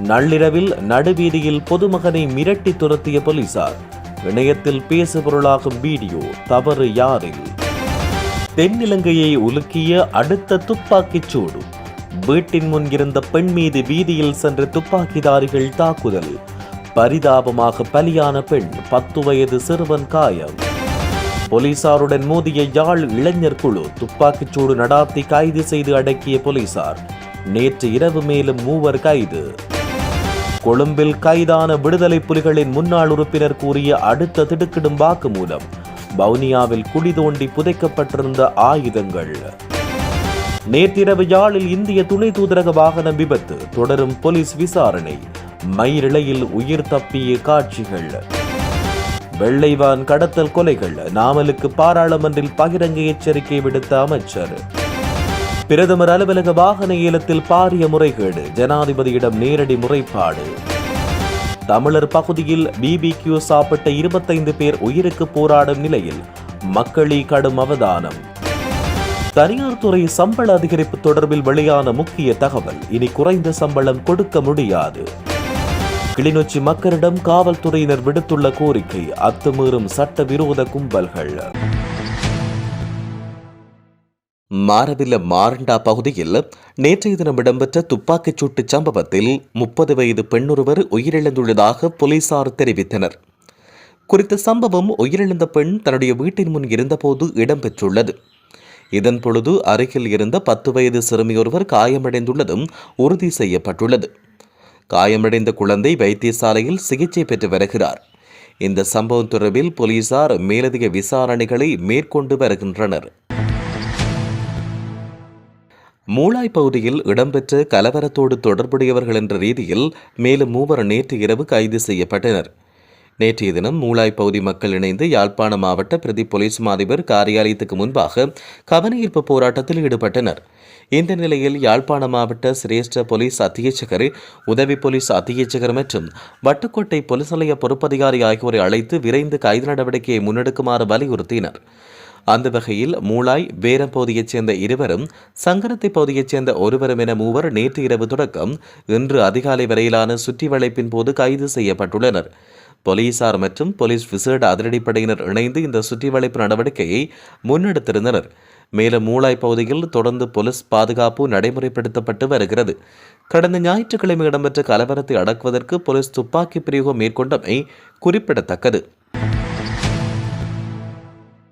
நள்ளிரவில் நடுவீதியில் பொதுமகனை மிரட்டி துரத்திய போலீசார். இணையத்தில் பேசுபொருளாகும் வீடியோ தவறு யாரில்? தென்னிலங்கையை உலுக்கிய அடுத்த துப்பாக்கிச் சூடு. வீட்டின் முன் இருந்த பெண் மீது வீதியில் சென்ற துப்பாக்கிதாரிகள் தாக்குதல். பரிதாபமாக பலியான பெண் பத்து வயது சிறுவன் காயம். போலீசாருடன் மோதிய யாழ் இளைஞர் குழு துப்பாக்கிச் சூடு நடாத்தி கைது செய்து அடக்கிய போலீசார். நேற்று இரவு மேலும் மூவர் கைது. கொழும்பில் கைதான விடுதலை புலிகளின் முன்னாள் உறுப்பினர் கூறிய அடுத்த திடுக்கிடும் வாக்குமூலம் வவுனியாவில் குழி தோண்டி புதைக்கப்பட்டிருந்த ஆயுதங்கள். நேற்றிரவு யாழில் இந்திய துணை தூதரக வாகனம் விபத்து தொடரும் போலீஸ் விசாரணை மயிரிழையில் உயிர் தப்பிய காட்சிகள். வெள்ளைவான் கடத்தல் கொலைகள் நாமலுக்கு பாராளுமன்றில் பகிரங்க எச்சரிக்கை விடுத்த அமைச்சர். பிரதமர் அலுவலக வாகன ஏலத்தில் பாரிய முறைகேடு. ஜனாதிபதியிடம் நேரடி முறைப்பாடு. தமிழர் பகுதியில் பிபிக்யூ சாப்பிட்ட இருபத்தைந்து பேர் உயிருக்கு போராடும் நிலையில் மக்களி கடும் அவதானம். தனியார் துறை சம்பள அதிகரிப்பு தொடர்பில் வெளியான முக்கிய தகவல் இனி குறைந்த சம்பளம் கொடுக்க முடியாது. கிளிநொச்சி மக்களிடம் காவல்துறையினர் விடுத்துள்ள கோரிக்கை அத்துமீறும் சட்டவிரோத கும்பல்கள். மாரவில மாரண்டா பகுதியில் நேற்றைய தினம் இடம்பெற்ற துப்பாக்கிச் சூட்டு சம்பவத்தில் முப்பது வயது பெண்ணொருவர் உயிரிழந்துள்ளதாக போலீசார் தெரிவித்தனர். குறித்த சம்பவம் உயிரிழந்த பெண் தன்னுடைய வீட்டின் முன் இருந்தபோது இடம்பெற்றுள்ளது. இதன் பொழுது அருகில் இருந்த பத்து வயது சிறுமியொருவர் காயமடைந்துள்ளதும் உறுதி செய்யப்பட்டுள்ளது. காயமடைந்த குழந்தை வைத்தியசாலையில் சிகிச்சை பெற்று வருகிறார். இந்த சம்பவம் தொடர்பில் போலீசார் மேலதிக விசாரணைகளை மேற்கொண்டு வருகின்றனர். மூளாய் பகுதியில் இடம்பெற்ற கலவரத்தோடு தொடர்புடையவர்கள் என்ற ரீதியில் மேலும் மூவர் நேற்று இரவு கைது செய்யப்பட்டனர். நேற்றைய தினம் மூளாய் பகுதி மக்கள் இணைந்து யாழ்ப்பாண மாவட்ட பிரதி போலீஸ் மாதிபர் காரியாலயத்துக்கு முன்பாக கவனஈர்ப்பு போராட்டத்தில் ஈடுபட்டனர். இந்த நிலையில் யாழ்ப்பாண மாவட்ட சிரேஷ்ட போலீஸ் அத்தியட்சகர் உதவி போலீஸ் அத்தியட்சகர் மற்றும் வட்டுக்கோட்டை போலீஸ் நிலைய பொறுப்பதிகாரி ஆகியோரை அழைத்து விரைந்து கைது நடவடிக்கையை முன்னெடுக்குமாறு வலியுறுத்தினர். அந்த வகையில் மூளாய் வேரம் பகுதியைச் சேர்ந்த இருவரும் சங்கரத்தை பகுதியைச் சேர்ந்த ஒருவரும் என மூவர் நேற்று இரவு தொடக்கம் இன்று அதிகாலை வரையிலான சுற்றி வளைப்பின் போது கைது செய்யப்பட்டுள்ளனர். போலீசார் மற்றும் போலீஸ் விசேட அதிரடிப்படையினர் இணைந்து இந்த சுற்றிவளைப்பு நடவடிக்கையை முன்னெடுத்திருந்தனர். மேலும் மூளாய் பகுதியில் தொடர்ந்து போலீஸ் பாதுகாப்பு நடைமுறைப்படுத்தப்பட்டு வருகிறது. கடந்த ஞாயிற்றுக்கிழமை இடம்பெற்ற கலவரத்தை அடக்குவதற்கு போலீஸ் துப்பாக்கி பிரயோகம் மேற்கொண்டமை குறிப்பிடத்தக்கது.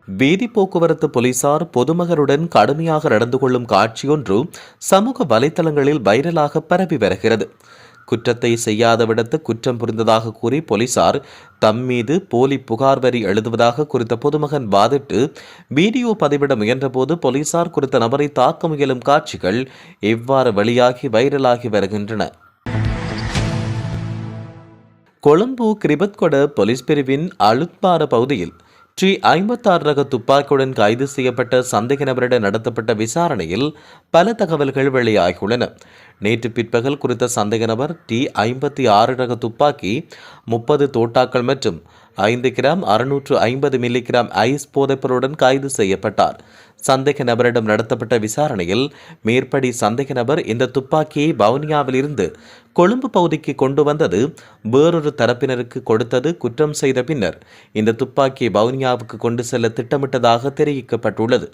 வீதி போக்குவரத்து போலீசார் பொதுமகனுடன் கடுமையாக நடந்து கொள்ளும் காட்சியொன்று சமூக வலைதளங்களில் வைரலாக பரவி வருகிறது. குற்றத்தை செய்யாதவிடத்து குற்றம் புரிந்ததாக கூறி போலீசார் தம் மீது போலி புகார் வரி எழுதுவதாக குறித்த பொதுமகன் வாதிட்டு வீடியோ பதிவிட முயன்றபோது போலீசார் குறித்த நபரை தாக்க முயலும் காட்சிகள் இவ்வாறு வெளியாகி வைரலாகி வருகின்றன. கொழும்பு கிரிபத்கொட போலீஸ் பிரிவின் அழுத்பார பகுதியில் டி ஐம்பத்தாறு ரக துப்பாக்கியுடன் கைது செய்யப்பட்ட சந்தேக நபரிடம் நடத்தப்பட்ட விசாரணையில் பல தகவல்கள் வெளியாகியுள்ளன. நேற்று பிற்பகல் குறித்த சந்தேக நபர் டி ஐம்பத்தி ஆறு ரக துப்பாக்கி முப்பது தோட்டாக்கள் மற்றும் ஐந்து கிராம் அறுநூற்று ஐம்பது மில்லிகிராம் ஐஸ் போதைப்பொருளுடன் கைது செய்யப்பட்டார். சந்தேக நபரிடம் நடத்தப்பட்ட விசாரணையில் மேற்படி சந்தேக நபர் இந்த துப்பாக்கியை வவுனியாவில் இருந்து கொழும்பு பகுதிக்கு கொண்டு வந்தது வேறொரு தரப்பினருக்கு கொடுத்தது குற்றம் செய்த பின்னர். இந்த துப்பாக்கியை வவுனியாவுக்கு கொண்டு செல்ல திட்டமிட்டதாக தெரிவிக்கப்பட்டுள்ளது.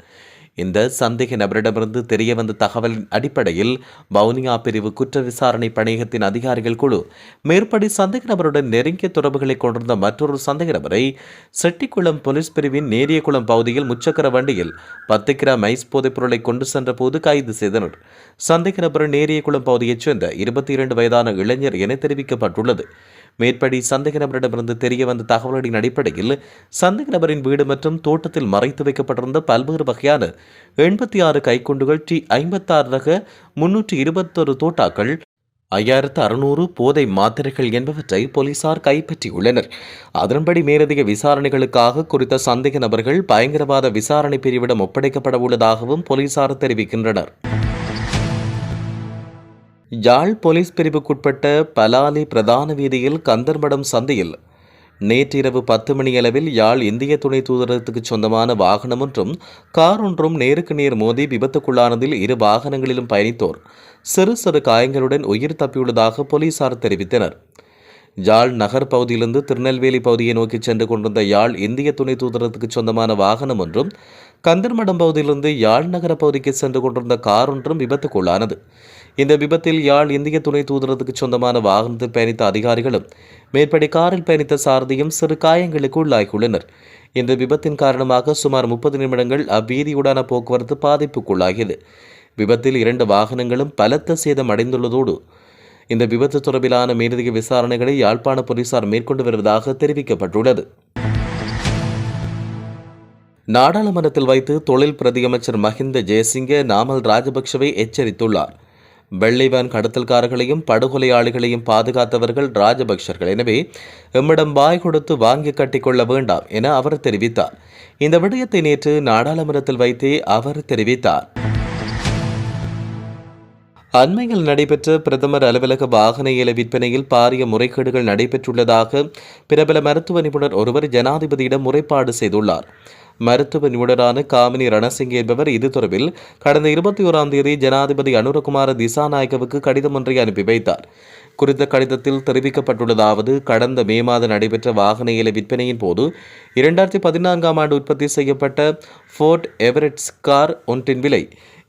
இந்த சந்தேக நபரிடமிருந்து தெரியவந்த தகவலின் அடிப்படையில் வவுனியா பிரிவு குற்ற விசாரணை பணியகத்தின் அதிகாரிகள் குழு மேற்படி சந்தேக நபருடன் நெருங்கிய தொடர்புகளை கொண்டிருந்த மற்றொரு சந்தேக நபரை செட்டிக்குளம் போலீஸ் பிரிவின் நேரியகுளம் பகுதியில் முச்சக்கர வண்டியில் பத்து கிராம் ஐஸ் போதைப் பொருளை கொண்டு சென்ற போது கைது செய்தனர். சந்தேக நபர் நேரியகுளம் பகுதியைச் சேர்ந்த இருபத்தி இரண்டு வயதான இளைஞர் என தெரிவிக்கப்பட்டுள்ளது. மேற்படி சந்தேக நபரிடமிருந்து தெரிய வந்த தகவல்களின் அடிப்படையில் சந்தேக நபரின் வீடு மற்றும் தோட்டத்தில் மறைத்து வைக்கப்பட்டிருந்த பல்வேறு வகையான எண்பத்தி ஆறு கைக்குண்டுகள் டி ஐம்பத்தாறு ரக முன்னூற்றி இருபத்தொரு தோட்டாக்கள் ஐயாயிரத்து அறுநூறு போதை மாத்திரைகள் என்பவற்றை போலீசார் கைப்பற்றியுள்ளனர். அதன்படி மேலதிக விசாரணைகளுக்காக குறித்த சந்தேக நபர்கள் பயங்கரவாத விசாரணை பிரிவிடம் ஒப்படைக்கப்பட உள்ளதாகவும் போலீசார் தெரிவிக்கின்றனர். யாழ் போலீஸ் பிரிவுக்குட்பட்ட பலாலி பிரதான வீதியில் கந்தர்மடம் சந்தையில் நேற்றிரவு பத்து மணியளவில் யாழ் இந்திய துணை தூதரகத்துக்கு சொந்தமான வாகனம் ஒன்றும் கார் ஒன்றும் நேருக்கு நேர் மோதி விபத்துக்குள்ளானதில் இரு வாகனங்களிலும் பயணித்தோர் சிறு சிறு காயங்களுடன் உயிர் தப்பியுள்ளதாக போலீசார் தெரிவித்தனர். யாழ் நகர் பகுதியிலிருந்து திருநெல்வேலி பகுதியை நோக்கி சென்று கொண்டிருந்த யாழ் இந்திய துணை தூதரகத்துக்கு சொந்தமான வாகனம் ஒன்றும் கந்தர்மடம் பகுதியிலிருந்து யாழ் நகர பகுதிக்கு சென்று கொண்டிருந்த கார் ஒன்றும் விபத்துக்குள்ளானது. இந்த விபத்தில் யாழ் இந்திய துணை தூதரத்துக்கு சொந்தமான வாகனத்தில் பயணித்த அதிகாரிகளும் மேற்படி காரில் பயணித்த சாரதியும் சிறு காயங்களுக்கு உள்ளாகியுள்ளனர். இந்த விபத்தின் காரணமாக சுமார் முப்பது நிமிடங்கள் அவ்வீதியுடான போக்குவரத்து பாதிப்புக்குள்ளாகியது. விபத்தில் இரண்டு வாகனங்களும் பலத்த சேதம் அடைந்துள்ளதோடு இந்த விபத்து தொடர்பிலான மேலதிக விசாரணைகளை யாழ்ப்பாண போலீசார் மேற்கொண்டு வருவதாக தெரிவிக்கப்பட்டுள்ளது. நாடாளுமன்றத்தில் வைத்து தொழில் பிரதியமைச்சர் மஹிந்த ஜெயசிங்க நாமல் ராஜபக்சவை எச்சரித்துள்ளார். வெள்ளைவன் கடத்தல்காரர்களையும் படுகொலையாளிகளையும் பாதுகாத்தவர்கள் ராஜபக்சர்கள் எனவே எம்மிடம் வாய் கொடுத்து வாங்கி கட்டிக்கொள்ள வேண்டாம் என அவர் தெரிவித்தார். இந்த விடயத்தை நேற்று நாடாளுமன்றத்தில் வைத்தே அவர் தெரிவித்தார். அண்மையில் நடைபெற்ற பிரதமர் அலுவலக வாகன ஏல விற்பனையில் பாரிய முறைகேடுகள் நடைபெற்றுள்ளதாக பிரபல மருத்துவ நிபுணர் ஒருவர் ஜனாதிபதியிடம் முறைப்பாடு செய்துள்ளார். மருத்துவ நிபுணரான காமினி ரணசிங்க என்பவர் இது தொடர்பில் கடந்த இருபத்தி ஓராம் தேதி ஜனாதிபதி அனுரகுமார திசாநாயகவுக்கு கடிதம் ஒன்றை அனுப்பி வைத்தார். குறித்த கடிதத்தில் தெரிவிக்கப்பட்டுள்ளதாவது கடந்த மே மாதம் நடைபெற்ற வாகன இலை விற்பனையின் போது இரண்டாயிரத்தி பதினான்காம் ஆண்டு உற்பத்தி செய்யப்பட்ட ஃபோர்ட் எவரெட்ஸ் கார் ஒன்றின் விலை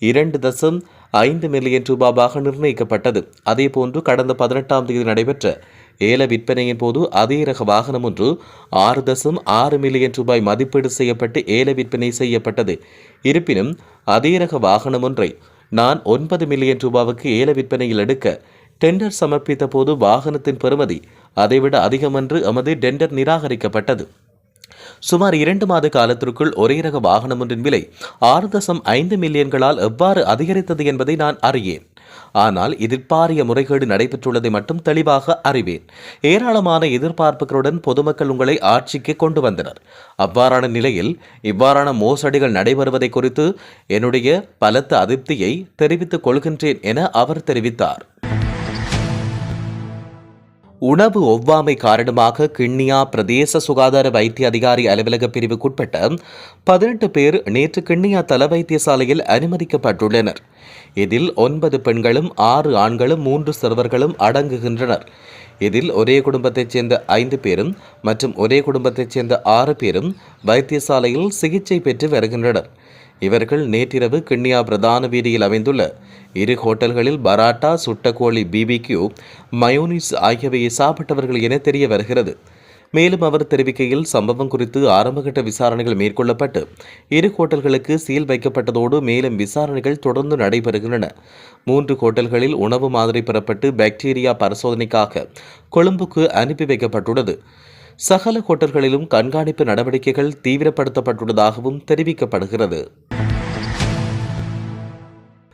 இரண்டு தசம் ஐந்து மில்லியன் ரூபாவாக நிர்ணயிக்கப்பட்டது. அதேபோன்று கடந்த பதினெட்டாம் தேதி நடைபெற்ற ஏல விற்பனையின் போது அதே ரக வாகனம் ஒன்று ஆறு தசம் ஆறு மில்லியன் ரூபாய் மதிப்பீடு செய்யப்பட்டு ஏல விற்பனை செய்யப்பட்டது. இருப்பினும் அதே ரக வாகனம் ஒன்றை நான் ஒன்பது மில்லியன் ரூபாவுக்கு ஏல விற்பனையில் எடுக்க டெண்டர் சமர்ப்பித்த போது வாகனத்தின் பெறுமதி அதைவிட அதிகம் என்று எமது டெண்டர் நிராகரிக்கப்பட்டது. சுமார் இரண்டு மாத காலத்திற்குள் ஒரே ரக வாகனம் ஒன்றின் விலை ஆறு தசம் ஐந்து மில்லியன்களால் எவ்வாறு அதிகரித்தது என்பதை நான் அறியேன். ஆனால் இதில் பாரிய முறைகேடு நடைபெற்றுள்ளதை மட்டும் தெளிவாக அறிவேன். ஏராளமான எதிர்பார்ப்புகளுடன் பொதுமக்கள் உங்களை ஆட்சிக்கு கொண்டு வந்தனர். அவ்வாறான நிலையில் இவ்வாறான மோசடிகள் நடைபெறுவதை குறித்து என்னுடைய பலத்த அதிருப்தியை தெரிவித்துக் கொள்கின்றேன் என அவர் தெரிவித்தார். உணவு ஒவ்வாமை காரணமாக கிண்ணியா பிரதேச சுகாதார வைத்திய அதிகாரி அலுவலக பிரிவுக்குட்பட்ட பதினெட்டு பேர் நேற்று கிண்ணியா தல வைத்தியசாலையில் அனுமதிக்கப்பட்டுள்ளனர். இதில் ஒன்பது பெண்களும் ஆறு ஆண்களும் மூன்று சிறுவர்களும் அடங்குகின்றனர். இதில் ஒரே குடும்பத்தைச் சேர்ந்த ஐந்து பேரும் மற்றும் ஒரே குடும்பத்தைச் சேர்ந்த ஆறு பேரும் வைத்தியசாலையில் சிகிச்சை பெற்று வருகின்றனர். இவர்கள் நேற்றிரவு கிண்ணியா பிரதான வீதியில் அமைந்துள்ள இரு ஹோட்டல்களில் பராட்டா சுட்டக்கோழி பிபிக்யூ மயோனிஸ் ஆகியவையை சாப்பிட்டவர்கள் என தெரிய வருகிறது. மேலும் அவர் தெரிவிக்கையில் சம்பவம் குறித்து ஆரம்பகட்ட விசாரணைகள் மேற்கொள்ளப்பட்டு இரு ஹோட்டல்களுக்கு சீல் வைக்கப்பட்டதோடு மேலும் விசாரணைகள் தொடர்ந்து நடைபெறுகின்றன. மூன்று ஹோட்டல்களில் உணவு மாதிரி பெறப்பட்டு பாக்டீரியா பரிசோதனைக்காக கொழும்புக்கு அனுப்பி வைக்கப்பட்டுள்ளது. சகல ஹோட்டல்களிலும் கண்காணிப்பு நடவடிக்கைகள் தீவிரப்படுத்தப்பட்டுள்ளதாகவும் தெரிவிக்கப்படுகிறது.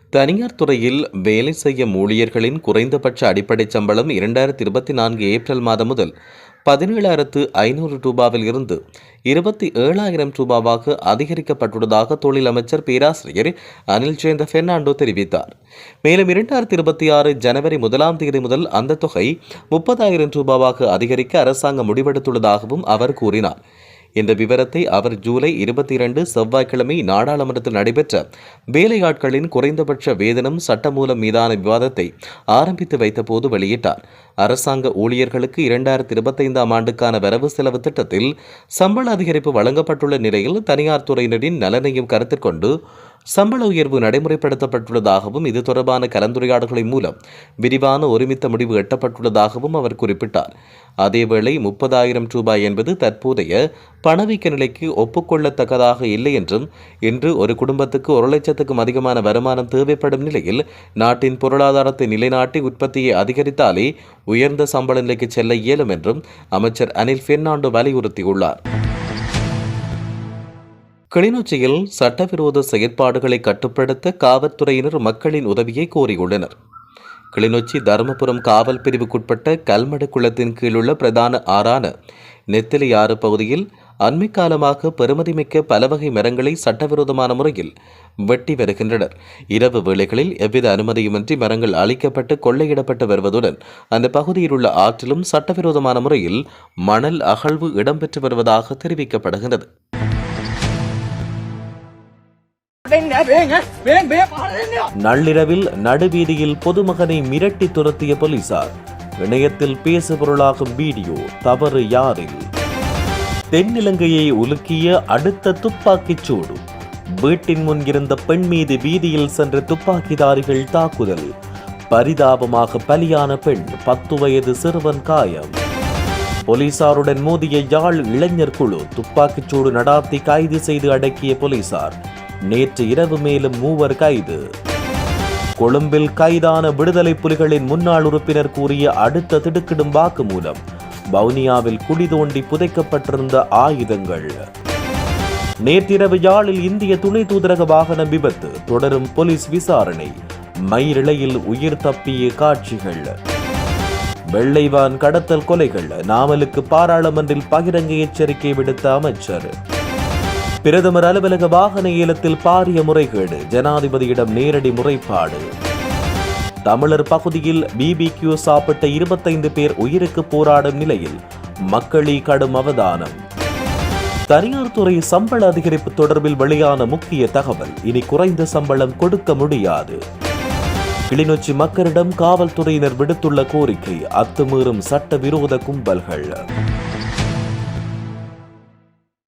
தனியார் துறையில் வேலை செய்யும் ஊழியர்களின் குறைந்தபட்ச அடிப்படை சம்பளம் இரண்டாயிரத்தி இருபத்தி நான்கு ஏப்ரல் மாதம் முதல் பதினேழாயிரத்து ஐநூறு ரூபாவில் இருந்து இருபத்தி ஏழாயிரம் ரூபாவாக அதிகரிக்கப்பட்டுள்ளதாக தொழில் அமைச்சர் பேராசிரியர் அனில் ஜெயந்த பெர்னாண்டோ தெரிவித்தார். மேலும் இரண்டாயிரத்தி இருபத்தி ஆறு ஜனவரி முதலாம் தேதி முதல் அந்த தொகை முப்பதாயிரம் ரூபாவாக அதிகரிக்க அரசாங்கம் முடிவெடுத்துள்ளதாகவும் அவர் கூறினார். இந்த விவரத்தை அவர் ஜூலை இருபத்தி இரண்டு செவ்வாய்க்கிழமை நாடாளுமன்றத்தில் நடைபெற்ற வேலையாட்களின் குறைந்தபட்ச வேதனம் சட்டமூலம் மீதான விவாதத்தை ஆரம்பித்து வைத்தபோது வெளியிட்டார். அரசாங்க ஊழியர்களுக்கு இரண்டாயிரத்தி இருபத்தைந்தாம் ஆண்டுக்கான வரவு செலவு திட்டத்தில் சம்பள அதிகரிப்பு வழங்கப்பட்டுள்ள நிலையில் தனியார் துறையினரின் நலனையும் கருத்தில் கொண்டு சம்பள உயர்வு நடைமுறைப்படுத்தப்பட்டுள்ளதாகவும் இது தொடர்பான கலந்துரையாடல்களின் மூலம் விரிவான ஒருமித்த முடிவு எட்டப்பட்டுள்ளதாகவும் அவர் குறிப்பிட்டார். அதேவேளை முப்பதாயிரம் ரூபாய் என்பது தற்போதைய பணவீக்க நிலைக்கு ஒப்புக்கொள்ளத்தக்கதாக இல்லை என்றும் இன்று ஒரு குடும்பத்துக்கு ஒரு லட்சத்துக்கும் அதிகமான வருமானம் தேவைப்படும் நிலையில் நாட்டின் பொருளாதாரத்தை நிலைநாட்டி உற்பத்தியை அதிகரித்தாலே உயர்ந்த சம்பள நிலைக்கு செல்ல இயலும் என்றும் அமைச்சர் அனில் பெர்னாண்டோ வலியுறுத்தியுள்ளார். கிளிநொச்சியில் சட்டவிரோத செயற்பாடுகளை கட்டுப்படுத்த காவல்துறையினர் மக்களின் உதவியை கோரியுள்ளனர். கிளிநொச்சி தருமபுரம் காவல் பிரிவுக்குட்பட்ட கல்மடு குளத்தின் கீழுள்ள பிரதான ஆறான நெத்திலி ஆறு பகுதியில் அண்மை காலமாக பெருமதிமிக்க பல வகை மரங்களை சட்டவிரோதமான முறையில் வெட்டி வருகின்றனர். இரவு வேளைகளில் எவ்வித அனுமதியுமின்றி மரங்கள் அழிக்கப்பட்டு கொள்ளையிடப்பட்டு வருவதுடன் அந்த பகுதியில் உள்ள ஆற்றிலும் சட்டவிரோதமான முறையில் மணல் அகழ்வு இடம்பெற்று வருவதாக தெரிவிக்கப்படுகிறது நள்ளிரவில் நடுவீதியில் பொதுமகனை மிரட்டி துரத்திய போலீசார். இணையத்தில் பேசுபொருளாகும் வீடியோ தவறு யாரில்? தென்னிலங்கையை உலுக்கிய அடுத்த துப்பாக்கிச் சூடு. வீட்டின் முன் இருந்த பெண் மீது வீதியில் சென்ற துப்பாக்கிதாரிகள் தாக்குதல். பரிதாபமாக பலியான பெண் பத்து வயது சிறுவன் காயம். போலீசாருடன் மோதிய யாழ் இளைஞர் குழு துப்பாக்கிச் சூடு நடாத்தி கைது செய்து அடக்கிய போலீசார். நேற்று இரவு மேலும் மூவர் கைது. கொழும்பில் கைதான விடுதலை புலிகளின் முன்னாள் உறுப்பினர் கூறிய அடுத்த திடுக்கிடும் வாக்குமூலம் வவுனியாவில் குழி தோண்டி புதைக்கப்பட்டிருந்த ஆயுதங்கள். நேற்றிரவு யாழில் இந்திய துணை தூதரக வாகன விபத்து தொடரும் போலீஸ் விசாரணை மயிரிழையில் உயிர் தப்பிய காட்சிகள். வெள்ளைவான் கடத்தல் கொலைகள் நாமலுக்கு பாராளுமன்றில் பகிரங்க எச்சரிக்கை விடுத்த அமைச்சர். பிரதமர் அலுவலக வாகன ஏலத்தில் பாரிய முறைகேடு. ஜனாதிபதியிடம் நேரடி முறைப்பாடு. தமிழர் பகுதியில் பிபிக்யூ சாப்பிட்ட இருபத்தைந்து பேர் உயிருக்கு போராடும் நிலையில் மக்களி கடும் அவதானம். தனியார் துறை சம்பள அதிகரிப்பு தொடர்பில் வெளியான முக்கிய தகவல். இனி குறைந்த சம்பளம் கொடுக்க முடியாது. கிளிநொச்சி மக்களிடம் காவல்துறையினர் விடுத்துள்ள கோரிக்கை அத்துமீறும் சட்டவிரோத கும்பல்கள்.